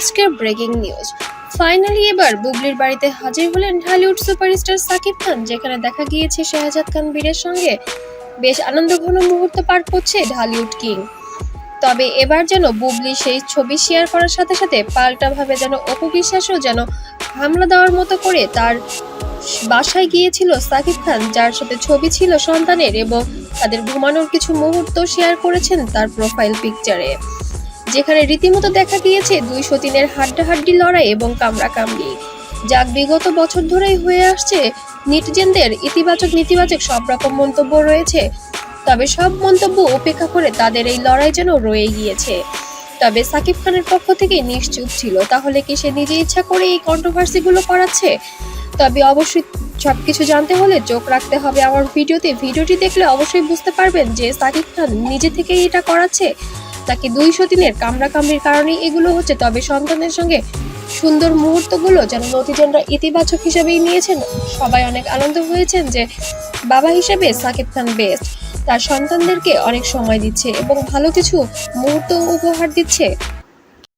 আজকের breaking news. Finally এবার বুবলির বাড়িতে হাজির হলেন ঢালিউড সুপারস্টার সাকিব খান, যেখানে দেখা গিয়েছে শাহজাদ খান, বীরের সঙ্গে বেশ আনন্দঘন মুহূর্ত পার করছে ঢালিউড কিং। তবে এবার যেন বুবলি সেই ছবি শেয়ার করার সাথে সাথে পাল্টাভাবে যেন অপবিশ্বাসও যেন হামলা দেওয়ার মতো করে তার বাসায় গিয়েছিল সাকিব খান, যার সাথে ছবি ছিল সন্তানের এবং তাদের ঘুমানোর কিছু মুহূর্ত শেয়ার করেছেন তার প্রোফাইল পিকচারে। যেখানে রীতিমতো দেখা গিয়েছে দুই সতীনের হাড্ডাহাড্ডি লড়াই এবং কামড়াকামড়ি। যা বিগত বছর ধরেই হয়ে আসছে, নিটজেনদের ইতিবাচক নেতিবাচক সব রকম মন্তব্য রয়েছে। তবে সব মন্তব্য উপেক্ষা করে তাদের এই লড়াই যেন রয়ে গিয়েছে। তবে সাকিব খানের পক্ষ থেকে নিশ্চুপ ছিল, তাহলে কি সে নিজে ইচ্ছা করে এই কন্ট্রোভার্সিগুলো করাচ্ছে? তবে অবশ্যই সব কিছু জানতে হলে চোখ রাখতে হবে আমার ভিডিওতে। ভিডিওটি দেখলে অবশ্যই বুঝতে পারবেন যে সাকিব খান নিজে থেকেই এটা করাচ্ছে। তাকে দুই সতীনের কামড়াকামড়ির কারণে এগুলো হচ্ছে, তবে সন্তানের সঙ্গে সুন্দর মুহূর্তগুলো যেন নতিজনরা ইতিবাচক হিসেবেই নিয়েছেন। সবাই অনেক আনন্দ হয়েছেন যে বাবা হিসেবে সাকিব খান বেস্ট তার সন্তানদেরকে অনেক সময় দিচ্ছে এবং ভালো কিছু মুহূর্ত উপহার দিচ্ছে।